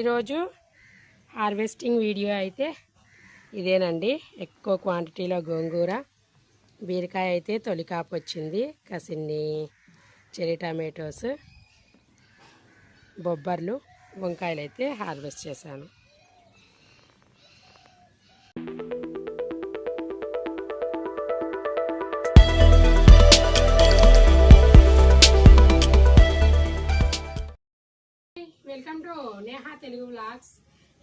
ఈరోజు harvesting video అయితే ఇదేనండి. ఎక్కువ క్వాంటిటీలో గోంగూర బీరకాయ అయితే తొలికాపు వచ్చింది. కసిన్ని చెరీ టమాటోస్ బొబ్బర్లు వంకాయలు అయితే హార్వెస్ట్ చేశాను. Welcome to Neha Telugu blogs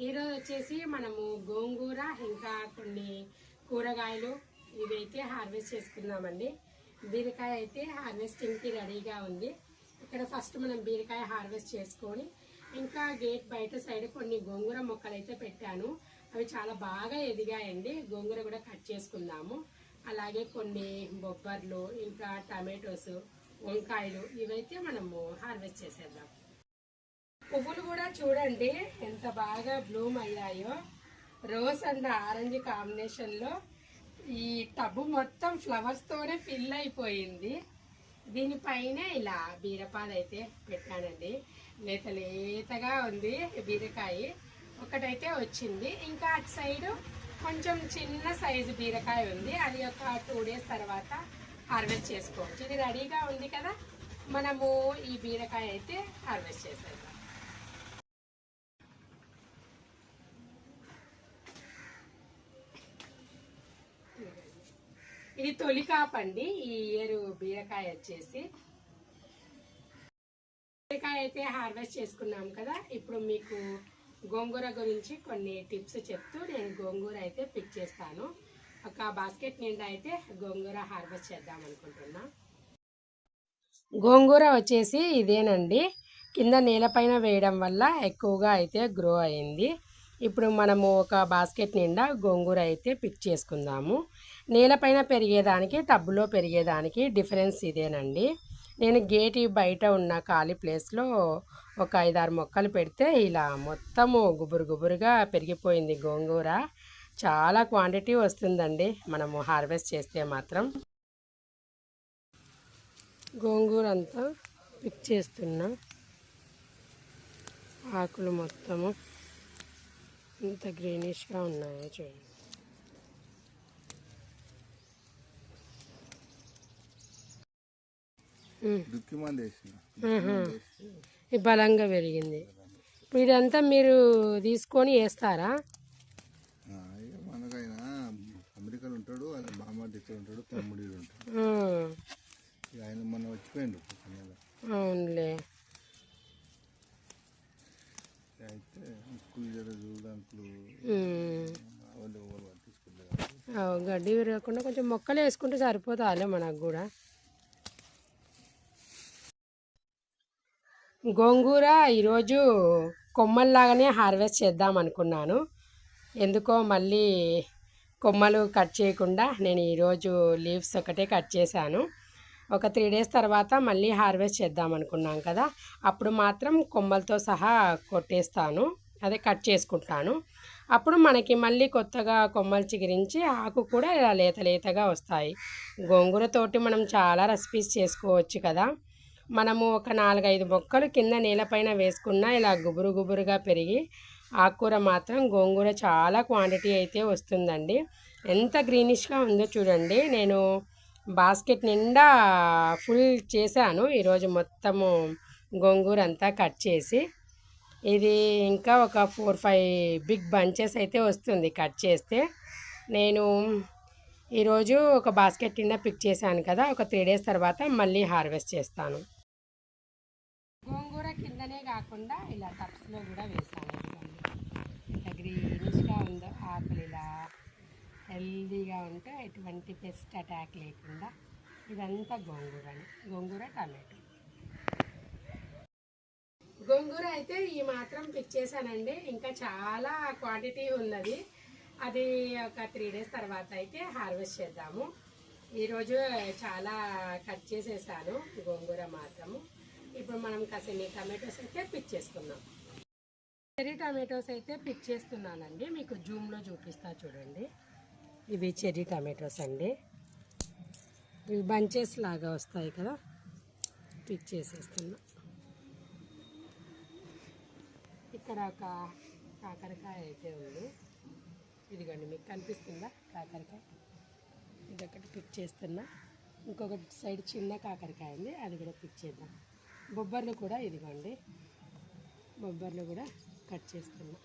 ఈరోజు వచ్చేసి మనము గోంగూర ఇంకా కొన్ని కూరగాయలు ఇవైతే హార్వెస్ట్ చేసుకున్నామండి బీరకాయ అయితే హార్వెస్టింగ్కి రెడీగా ఉంది. ఇక్కడ ఫస్ట్ మనం బీరకాయ హార్వెస్ట్ చేసుకొని ఇంకా గేట్ బయట సైడ్ కొన్ని గోంగూర మొక్కలు అయితే పెట్టాను. అవి చాలా బాగా ఎదిగాయండి. గోంగూర కూడా కట్ చేసుకుందాము. అలాగే కొన్ని బొబ్బర్లు ఇంకా టమాటోస్ వంకాయలు ఇవైతే మనము హార్వెస్ట్ చేసేద్దాం. పువ్వులు కూడా చూడండి ఎంత బాగా బ్లూమ్ అయ్యాయో. రోజ్ అండ్ ఆరెంజ్ కాంబినేషన్లో ఈ టబ్బు మొత్తం ఫ్లవర్స్తోనే ఫిల్ అయిపోయింది. దీనిపైన ఇలా బీరపాలు అయితే పెట్టానండి. లేత లేతగా ఉంది బీరకాయ. ఒకటైతే వచ్చింది. ఇంకా అటు సైడ్ కొంచెం చిన్న సైజు బీరకాయ ఉంది. అది ఒక టూ డేస్ తర్వాత హార్వెస్ట్ చేసుకోవచ్చు. ఇది రెడీగా ఉంది కదా. మనము ఈ బీరకాయ అయితే హార్వెస్ట్ చేసేద్దాం. ఇది తొలి కాపండి. ఈ ఇయర్ బీరకాయ వచ్చేసి. బీరకాయ అయితే హార్వెస్ట్ చేసుకున్నాం కదా. ఇప్పుడు మీకు గోంగూర గురించి కొన్ని టిప్స్ చెప్తూ నేను గోంగూర అయితే పిక్ చేస్తాను. ఒక బాస్కెట్ నిండా అయితే గోంగూర హార్వెస్ట్ చేద్దాం అనుకుంటున్నా. గోంగూర వచ్చేసి ఇదేనండి. కింద నేలపైన వేయడం వల్ల ఎక్కువగా అయితే గ్రో అయింది. ఇప్పుడు మనము ఒక బాస్కెట్ నిండా గోంగూర అయితే పిక్ చేసుకుందాము. నేలపైన పెరిగేదానికి టబ్బులో పెరిగేదానికి డిఫరెన్స్ ఇదేనండి. నేను గేట్ బయట ఉన్న ఖాళీ ప్లేస్లో ఒక ఐదారు మొక్కలు పెడితే ఇలా మొత్తము గుబురు గుబురుగా పెరిగిపోయింది గోంగూర. చాలా క్వాంటిటీ వస్తుందండి మనము హార్వెస్ట్ చేస్తే మాత్రం. గోంగూర అంతా పిక్ చేస్తున్నా ఆకులు మొత్తము. ఇంత గ్రీనిష్గా ఉన్నాయో చూడండి బలంగా పెరిగింది. ఇప్పుడు ఇదంతా మీరు తీసుకొని వేస్తారా? మనకైనా అమెరికాలో ఉంటాడు ఆయన మామూలు ఇక్కడ ఉంటాడు తమ్ముడు ఉంటాడు. ఆయన మన వచ్చిపోయిండు ఒక నెల అవునులే ఇక అయితే స్కూల్ జర చెట్లు గడ్డి విరగకుండా కొంచెం మొక్కలు వేసుకుంటే సరిపోతాలే మనకు కూడా. గోంగూర ఈరోజు కొమ్మల్లాగానే హార్వెస్ట్ చేద్దాం అనుకున్నాను. ఎందుకో మళ్ళీ కొమ్మలు కట్ చేయకుండా నేను ఈరోజు లీవ్స్ ఒకటే కట్ చేశాను. ఒక త్రీ డేస్ తర్వాత మళ్ళీ హార్వెస్ట్ చేద్దాం అనుకున్నాం కదా. అప్పుడు మాత్రం కొమ్మలతో సహా కొట్టేస్తాను. అదే కట్ చేసుకుంటాను. అప్పుడు మనకి మళ్ళీ కొత్తగా కొమ్మలు చిగురించి ఆకు కూడా ఇలా లేత లేతగా వస్తాయి. గోంగూరతోటి మనం చాలా రెసిపీస్ చేసుకోవచ్చు కదా. మనము ఒక నాలుగైదు మొక్కలు కింద నేలపైన వేసుకున్నా ఇలా గుబురు గుబురుగా పెరిగి ఆకుకూర మాత్రం గోంగూర చాలా క్వాంటిటీ అయితే వస్తుందండి. ఎంత గ్రీనిష్గా ఉందో చూడండి. నేను బాస్కెట్ నిండా ఫుల్ చేశాను. ఈరోజు మొత్తము గోంగూర అంతా కట్ చేసి ఇది ఇంకా ఒక ఫోర్ ఫైవ్ బిగ్ బంచెస్ అయితే వస్తుంది కట్ చేస్తే. నేను ఈరోజు ఒక బాస్కెట్ నిండా పిక్ చేశాను కదా ఒక త్రీ డేస్ తర్వాత మళ్ళీ హార్వెస్ట్ చేస్తాను. గోంగూర కిందనే కాకుండా ఇలా టప్స్లో కూడా వేసాను ఇదిగోండి. గ్రీనిష్గా ఉందో ఆకులు ఇలా హెల్దీగా ఉంటే ఎటువంటి పెస్ట్ అటాక్ లేకుండా ఇదంతా గోంగూరని. గోంగూర టమాటో. గోంగూర అయితే ఈ మాత్రం పిక్ చేశానండి ఇంకా చాలా క్వాంటిటీ ఉన్నది. అది ఒక త్రీ డేస్ తర్వాత అయితే హార్వెస్ట్ చేద్దాము. ఈరోజు చాలా కట్ చేసేసాను గోంగూర మాత్రము. ఇప్పుడు మనం కాసిన టమాటోస్ అయితే పిక్ చేసుకుందాం. చెర్రీ టమాటోస్ అయితే పిక్ చేస్తున్నానండి. మీకు జూమ్లో చూపిస్తా చూడండి. ఇవి చెర్రీ టమాటోస్ అండి. ఇవి బంచెస్ లాగా వస్తాయి కదా. పిక్ చేసేస్తున్నాం. ఇక్కడ ఒక కాకరకాయ అయితే ఉంది. ఇదిగోండి మీకు కనిపిస్తుందా కాకరకాయ? ఇదొకటి పిక్ చేస్తున్నా. ఇంకొక సైడ్ చిన్న కాకరకాయ ఉంది అది కూడా పిక్ చేద్దాం. బొబ్బర్లు కూడా ఇదిగోండి. బొబ్బర్లు కూడా కట్ చేస్తున్నా.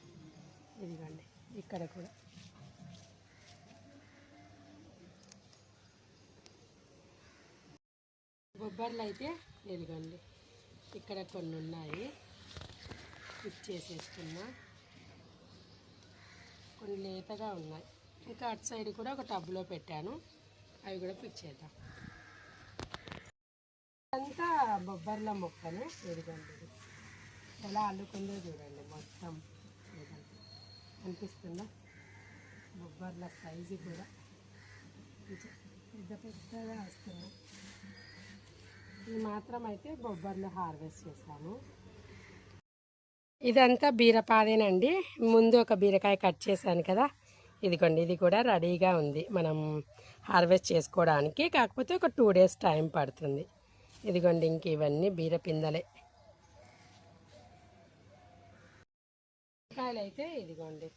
ఇదిగోండి ఇక్కడ కూడా. బొబ్బర్లు అయితే ఇదిగోండి ఇక్కడ కొన్ని ఉన్నాయి. పిక్ చేసేసుకున్నా కొన్ని లేతగా ఉన్నాయి. ఇంకా అటు సైడ్ కూడా ఒక టబ్లో పెట్టాను. అవి కూడా పిక్ చేద్దాం. అంతా బొబ్బర్ల మొక్కను ఇదిగోండి ఎలా అల్లుకుందో చూడండి మొత్తం. అనిపిస్తుందా? బొబ్బర్ల సైజు కూడా. పెద్ద పెద్దగా వస్తున్నాయి ఇది మాత్రం అయితే బొబ్బర్లు హార్వెస్ట్ చేశాను. ఇదంతా బీరపాదేనండి. ముందు ఒక బీరకాయ కట్ చేశాను కదా. ఇదిగోండి ఇది కూడా రెడీగా ఉంది. మనం హార్వెస్ట్ చేసుకోవడానికి. కాకపోతే ఒక టూ డేస్ టైం పడుతుంది. ఇదిగోండి ఇంక ఇవన్నీ బీర పిందలే కాయలు అయితే ఇదిగోండి.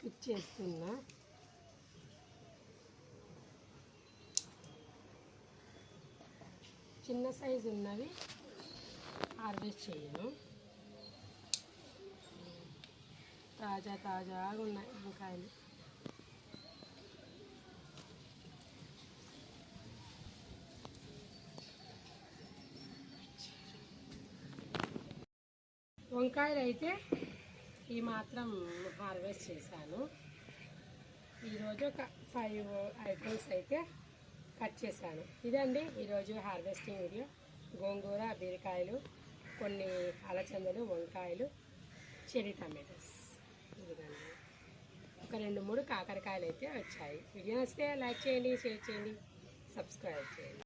పిక్ చేస్తున్నా. చిన్న సైజు ఉన్నవి హార్వెస్ట్ చేయను. తాజా తాజాగా ఉన్నాయి వంకాయలు. వంకాయలు అయితే ఈ మాత్రం హార్వెస్ట్ చేశాను. ఈరోజు ఒక ఫైవ్ ఐటమ్స్ అయితే కట్ చేశాను. ఇదండి ఈరోజు హార్వెస్టింగ్ వీడియో. గోంగూర బీరకాయలు కొన్ని అలచందలు వంకాయలు చెరీ టమాటోస్. ఇదిగండి. ఒక రెండు మూడు కాకరకాయలు అయితే వచ్చాయి. వీడియో నచ్చితే లైక్ చేయండి షేర్ చేయండి సబ్స్క్రైబ్ చేయండి.